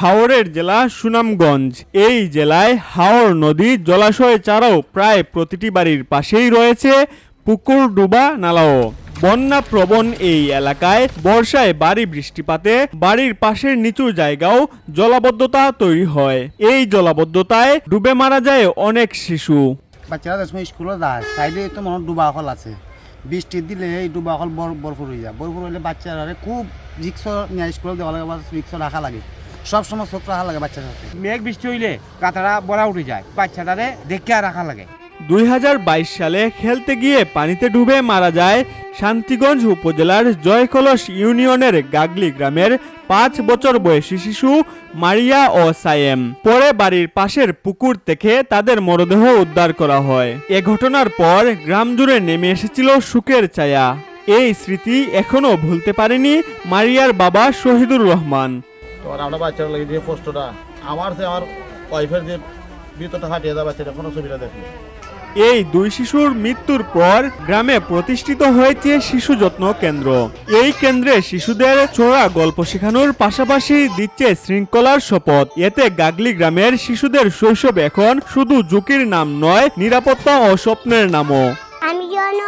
হাওরের জেলা সুনামগঞ্জ। এই জেলায় হাওর নদী জলাশয় ছাড়াও প্রায় প্রতিটি বাড়ির পাশেই রয়েছে পুকুর ডুবা নালাও। বন্যা প্রবণ এই এলাকায় বর্ষায় বাড়ি বৃষ্টিপাতে বাড়ির পাশের নিচু জায়গাও জলাবদ্ধতা তৈরি হয়। এই জলাবদ্ধতায় ডুবে মারা যায় অনেক শিশু। বাচ্চারা সময় স্কুলে যায় সাইডে তো মনে ডুবা হল আছে। বৃষ্টি দিলে এই ডুবা হল বরফুর হয়ে যায়। বরফুর হলে বাচ্চারা খুব রিক্স নিয়ে স্কুলে দেওয়া লাগে রিক্স রাখা লাগে। সব সময় চোখ রাখা লাগে বাচ্চার সাথে মেঘ বৃষ্টি হইলে কাতারা বড়া উঠে যায় বাচ্চাটারে দেখে রাখা লাগে। দুই সালে খেলতে গিয়ে পানিতে ডুবে মারা যায় শান্তিগঞ্জ উপজেলার জয়কলস ইউনিয়নের গাগলি গ্রামের পাঁচ বছর বয়সী শিশু মারিয়া ও সায়েম। পরে বাড়ির পাশের পুকুর থেকে তাদের মরদেহ উদ্ধার করা হয়। এ ঘটনার পর গ্রাম জুড়ে নেমে এসেছিল সুখের ছায়া। এই স্মৃতি এখনও ভুলতে পারেনি মারিয়ার বাবা শহীদুর রহমান। তোমার আমরা বাচ্চার লাগে যে কষ্টটা আমার সে আমার ওয়াইফের যে ভিতরটা ফাটিয়ে দেওয়া বাচ্চাটা কোনো ছবিটা দেখি এই দুই শিশুর মৃত্যুর পর গ্রামে প্রতিষ্ঠিত হয়েছে শিশু যত্ন কেন্দ্র। এই কেন্দ্রে শিশুদের ছোড়া গল্প শেখানোর পাশাপাশি দিচ্ছে শৃঙ্খলার শপথ। এতে গাগলি গ্রামের শিশুদের শৈশব এখন শুধু ঝুঁকির নাম নয় নিরাপত্তা ও স্বপ্নের নামও। আমি যেন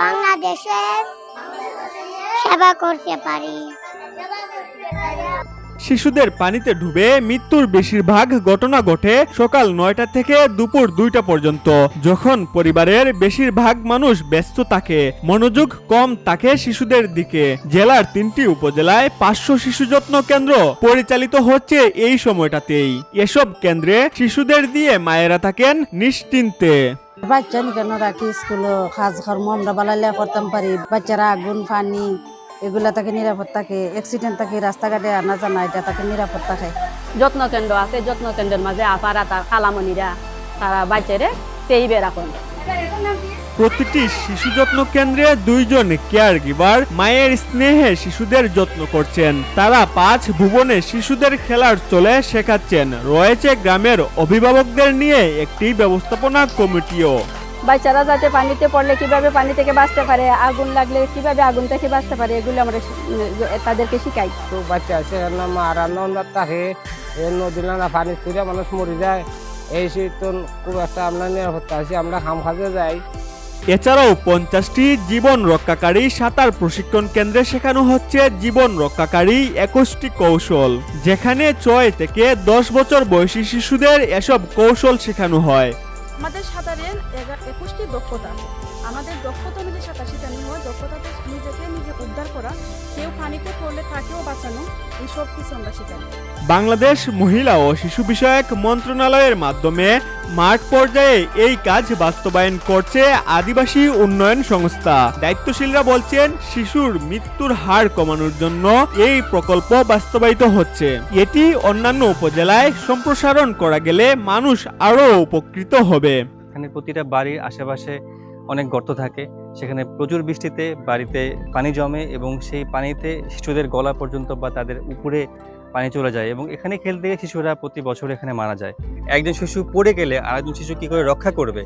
বাংলাদেশের সেবা করতে পারি। শিশুদের পানিতে ডুবে মৃত্যুর বেশিরভাগ ঘটনা ঘটে সকাল নয়টা থেকে দুপুর দুইটা পর্যন্ত। যখন পরিবারের বেশিরভাগ মানুষ ব্যস্ত থাকে, মনোযোগ কম থাকে শিশুদের দিকে। জেলার তিনটি উপজেলায় পাঁচশো শিশু যত্ন কেন্দ্র পরিচালিত হচ্ছে এই সময়টাতেই। এসব কেন্দ্রে শিশুদের দিয়ে মায়েরা থাকেন নিশ্চিন্তে। বাচ্চা কেন রাখি, স্কুলে কাজ কর্ম আমরা বালাইলে করতাম পারি। বাচ্চারা আগুন, পানি এগুলা তাকে নিরাপদ থাকে অ্যাক্সিডেন্ট থাকে রাস্তাঘাটে আনা জানা এটা তাকে নিরাপদ থাকে যত্ন কেন্দ্র আছে যত্ন কেন্দ্রের মাঝে আপারা তার খালামণিরা তারা বাচ্চারে সেই বেড়াখন প্রতিটি শিশু যত্ন কেন্দ্রে দুইজন কেয়ার গিভার মায়ের স্নেহে শিশুদের যত্ন করছেন। তারা পাঁচ ভুবনে শিশুদের খেলার চলে শেখাচ্ছেন। রয়েছে গ্রামের অভিভাবকদের নিয়ে একটি ব্যবস্থাপনা কমিটিও। বাচ্চারা যাতে পানিতে পড়লে কীভাবে পানি থেকে বাঁচতে পারে আগুন লাগলে কীভাবে আগুন থেকে বাঁচতে পারে এগুলো আমরা তাদেরকে শিখাই। তো বাচ্চা আছে না মারা নন্দার থাকে এ নদী নালা পানি ছুড়ে মানুষ মরে যায়। এই তো খুব একটা আমরা নিরাপত্তা আছি আমরা খাম খাতে যাই। এছাড়াও পঞ্চাশটি জীবন রক্ষাকারী সাঁতার প্রশিক্ষণ কেন্দ্রে শেখানো হচ্ছে জীবন রক্ষাকারী একুশটি কৌশল। যেখানে ছয় থেকে দশ বছর বয়সী শিশুদের এসব কৌশল শেখানো হয়। আমাদের সাঁতারের একুশটি দক্ষতা আছে। আমাদের দক্ষতা অনুযায়ী সাঁতার শেখানো হয়। দক্ষতাতে নিজেকে নিজে উদ্ধার করা। কেউ পানিতে পড়লে তাকেও বাঁচানো। এই সব কিছু আমরা শেখাই বাংলাদেশ মহিলা ও শিশু বিষয়ক মন্ত্রণালয়ের মাধ্যমে মাঠ পর্যায়ে এই কাজ বাস্তবায়ন করছে আদিবাসী উন্নয়ন সংস্থা। দায়িত্বশীলরা বলছেন শিশুর মৃত্যুর হার কমানোর জন্য এই প্রকল্প বাস্তবায়িত হচ্ছে। এটি অন্যান্য উপজেলায় সম্প্রসারণ করা গেলে মানুষ আরও উপকৃত হবে। এখানে প্রতিটা বাড়ির আশেপাশে অনেক গর্ত থাকে। সেখানে প্রচুর বৃষ্টিতে বাড়িতে পানি জমে এবং সেই পানিতে শিশুদের গলা পর্যন্ত বা তাদের উপরে পানি চলে যায় এবং এখানে খেলতে গিয়ে শিশুরা প্রতি বছর এখানে মারা যায়। একজন শিশু পড়ে গেলে আরেকজন শিশু কী করে রক্ষা করবে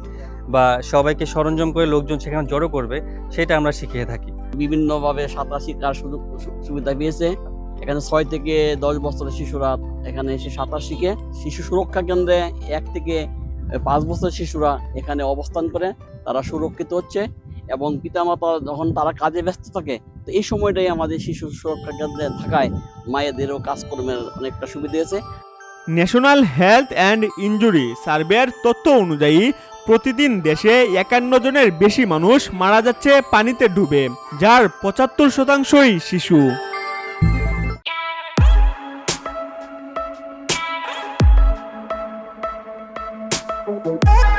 বা সবাইকে সরঞ্জাম করে লোকজন সেখানে জড়ো করবে, সেটা আমরা শিখিয়ে থাকি। বিভিন্নভাবে সাঁতার শেখার সুযোগ, সুবিধা পেয়েছে। এখানে ছয় থেকে দশ বছরের শিশুরা এখানে এসে সাঁতার শিখে। শিশু সুরক্ষা কেন্দ্রে এক থেকে পাঁচ বছরের শিশুরা এখানে অবস্থান করে। তারা সুরক্ষিত হচ্ছে এবং পিতামাতা যখন তারা কাজে ব্যস্ত থাকে, তো এই সময়টাই আমাদের শিশু সুরক্ষা কেন্দ্রে থাকায় মায়েদেরও কাজকর্মের অনেকটা সুবিধা হয়েছে। ন্যাশনাল হেলথ অ্যান্ড ইনজুরি সার্ভের তথ্য অনুযায়ী, প্রতিদিন দেশে একান্ন জনের বেশি মানুষ মারা যাচ্ছে পানিতে ডুবে, যার পঁচাত্তর শতাংশই শিশু। Thank